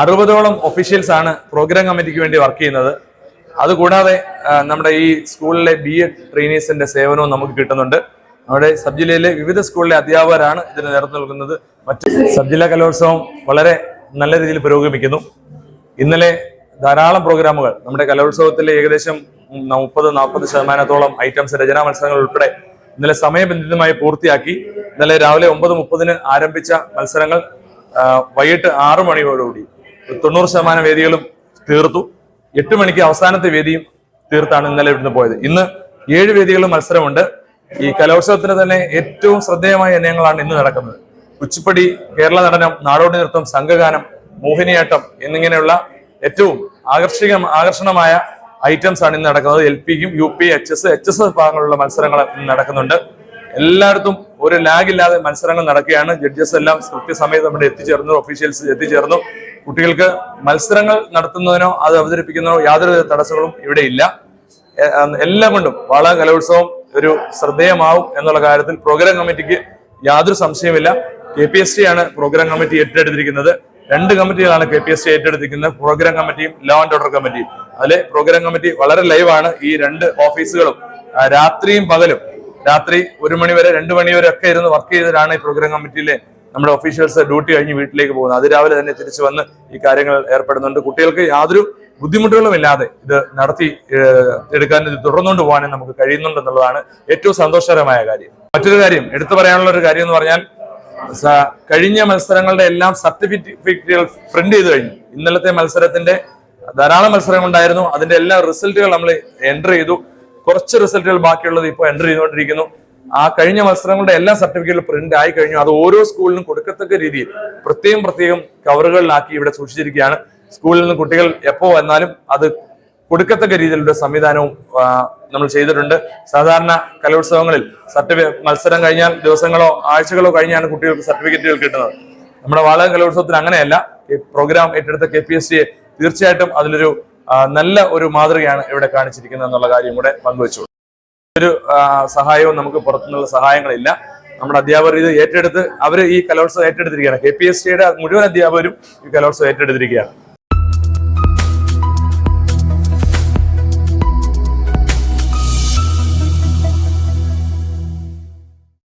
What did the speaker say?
അറുപതോളം ഒഫീഷ്യൽസ് ആണ് പ്രോഗ്രാം കമ്മിറ്റിക്ക് വേണ്ടി വർക്ക് ചെയ്യുന്നത്. അതുകൂടാതെ നമ്മുടെ ഈ സ്കൂളിലെ ബി എഡ് ട്രെയിനീസിന്റെ സേവനവും നമുക്ക് കിട്ടുന്നുണ്ട്. നമ്മുടെ സബ് ജില്ലയിലെ വിവിധ സ്കൂളിലെ അധ്യാപകരാണ് ഇതിന് നേതൃത്വം നൽകുന്നത്. മറ്റ് സബ് ജില്ലാ കലോത്സവം വളരെ നല്ല രീതിയിൽ പുരോഗമിക്കുന്നു. ഇന്നലെ ധാരാളം പ്രോഗ്രാമുകൾ നമ്മുടെ കലോത്സവത്തിലെ ഏകദേശം മുപ്പത് നാൽപ്പത് ശതമാനത്തോളം ഐറ്റംസ് രചനാ മത്സരങ്ങൾ ഉൾപ്പെടെ ഇന്നലെ സമയബന്ധിതമായി പൂർത്തിയാക്കി. ഇന്നലെ രാവിലെ ഒമ്പത് മുപ്പതിന് ആരംഭിച്ച മത്സരങ്ങൾ വൈകിട്ട് ആറു മണിയോടുകൂടി തൊണ്ണൂറ് ശതമാനം വേദികളും തീർത്തു. എട്ട് മണിക്ക് അവസാനത്തെ വേദിയും തീർത്താണ് ഇന്നലെ ഇവിടുന്ന് പോയത്. ഇന്ന് ഏഴ് വേദികളും മത്സരമുണ്ട്. ഈ കലോത്സവത്തിന് തന്നെ ഏറ്റവും ശ്രദ്ധേയമായ ഇനങ്ങളാണ് ഇന്ന് നടക്കുന്നത്. കുച്ചിപ്പടി കേരള നടനം നാടോടി നൃത്തം സംഘഗാനം മോഹിനിയാട്ടം എന്നിങ്ങനെയുള്ള ഏറ്റവും ആകർഷിക ആകർഷണമായ ഐറ്റംസ് ആണ് ഇന്ന് നടക്കുന്നത്. എൽ പിക്കും U P H S H S ഭാഗങ്ങളിലുള്ള മത്സരങ്ങൾ ഇന്ന് നടക്കുന്നുണ്ട്. എല്ലായിടത്തും ഒരു ലാഗ് ഇല്ലാതെ മത്സരങ്ങൾ നടക്കുകയാണ്. ജഡ്ജസ് എല്ലാം കൃത്യസമയത്ത് നമ്മുടെ എത്തിച്ചേർന്നു ഒഫീഷ്യൽസ് എത്തിച്ചേർന്നു. കുട്ടികൾക്ക് മത്സരങ്ങൾ നടത്തുന്നതിനോ അത് അവതരിപ്പിക്കുന്നതിനോ യാതൊരു തടസ്സങ്ങളും ഇവിടെ ഇല്ല. എല്ലാം കൊണ്ടും വള കലോത്സവം ഒരു ശ്രദ്ധേയമാവും എന്നുള്ള കാര്യത്തിൽ പ്രോഗ്രാം കമ്മിറ്റിക്ക് യാതൊരു സംശയമില്ല കെ പി എസ് ടി ആണ് പ്രോഗ്രാം കമ്മിറ്റി ഏറ്റെടുത്തിരിക്കുന്നത്. രണ്ട് കമ്മിറ്റികളാണ് കെ പി എസ് ടി ഏറ്റെടുത്തിരിക്കുന്നത് പ്രോഗ്രാം കമ്മിറ്റിയും ലോ ആൻഡ് ഓർഡർ കമ്മിറ്റിയും അതിലെ പ്രോഗ്രാം കമ്മിറ്റി വളരെ ലൈവാണ് ഈ രണ്ട് ഓഫീസുകളും രാത്രിയും പകലും രാത്രി ഒരു മണിവരെ രണ്ട് മണി ഒക്കെ ഇരുന്ന് വർക്ക് ചെയ്തിട്ടാണ് ഈ പ്രോഗ്രാം കമ്മിറ്റിയിലെ നമ്മുടെ ഒഫീഷ്യൽസ് ഡ്യൂട്ടി കഴിഞ്ഞ് വീട്ടിലേക്ക് പോകുന്നത്. അതിരാവിലെ തന്നെ തിരിച്ചു വന്ന് ഈ കാര്യങ്ങൾ ഏർപ്പെടുന്നുണ്ട്. കുട്ടികൾക്ക് യാതൊരു ബുദ്ധിമുട്ടുകളും ഇല്ലാതെ ഇത് നടത്തി എടുക്കാൻ ഇത് തുടർന്നുകൊണ്ട് പോകാനും നമുക്ക് കഴിയുന്നുണ്ടെന്നുള്ളതാണ് ഏറ്റവും സന്തോഷകരമായ കാര്യം. മറ്റൊരു കാര്യം എടുത്തു പറയാനുള്ള ഒരു കാര്യം എന്ന് പറഞ്ഞാൽ കഴിഞ്ഞ മത്സരങ്ങളുടെ എല്ലാം സർട്ടിഫിക്കറ്റുകൾ പ്രിന്റ് ചെയ്ത് കഴിഞ്ഞു. ഇന്നലത്തെ മത്സരത്തിന്റെ ധാരാളം മത്സരങ്ങൾ ഉണ്ടായിരുന്നു അതിന്റെ എല്ലാ റിസൾട്ടുകൾ നമ്മൾ എന്റർ ചെയ്തു. കുറച്ച് റിസൾട്ടുകൾ ബാക്കിയുള്ളത് ഇപ്പോൾ എന്റർ ചെയ്തുകൊണ്ടിരിക്കുന്നു. ആ കഴിഞ്ഞ മത്സരങ്ങളുടെ എല്ലാ സർട്ടിഫിക്കറ്റുകളും പ്രിന്റ് ആയി കഴിഞ്ഞു. അത് ഓരോ സ്കൂളിനും കൊടുക്കത്തക്ക രീതിയിൽ പ്രത്യേകം പ്രത്യേകം കവറുകളിലാക്കി ഇവിടെ സൂക്ഷിച്ചിരിക്കുകയാണ്. സ്കൂളിൽ നിന്ന് കുട്ടികൾ എപ്പോ വന്നാലും അത് കൊടുക്കത്തക്ക രീതിയിലുള്ള സംവിധാനവും നമ്മൾ ചെയ്തിട്ടുണ്ട്. സാധാരണ കലോത്സവങ്ങളിൽ സർട്ടിഫിക്കറ്റ് മത്സരം കഴിഞ്ഞാൽ ദിവസങ്ങളോ ആഴ്ചകളോ കഴിഞ്ഞാണ് കുട്ടികൾക്ക് സർട്ടിഫിക്കറ്റുകൾ കിട്ടുന്നത്. നമ്മുടെ വാളക കലോത്സവത്തിന് അങ്ങനെയല്ല. പ്രോഗ്രാം ഏറ്റെടുത്ത കെ പി എസ് സിയെ തീർച്ചയായിട്ടും അതിലൊരു നല്ല ഒരു മാതൃകയാണ് ഇവിടെ കാണിച്ചിരിക്കുന്നത് എന്നുള്ള കാര്യം കൂടെ പങ്കുവച്ചു ഒരു സഹായവും നമുക്ക് പുറത്തുനിന്നുള്ള സഹായങ്ങളില്ല. നമ്മുടെ അധ്യാപകർ ഇത് ഏറ്റെടുത്ത് അവർ ഈ കലോത്സവം ഏറ്റെടുത്തിരിക്കുകയാണ്. കെ പി എസ് സിയുടെ മുഴുവൻ അധ്യാപകരും ഈ കലോത്സവം ഏറ്റെടുത്തിരിക്കുകയാണ്.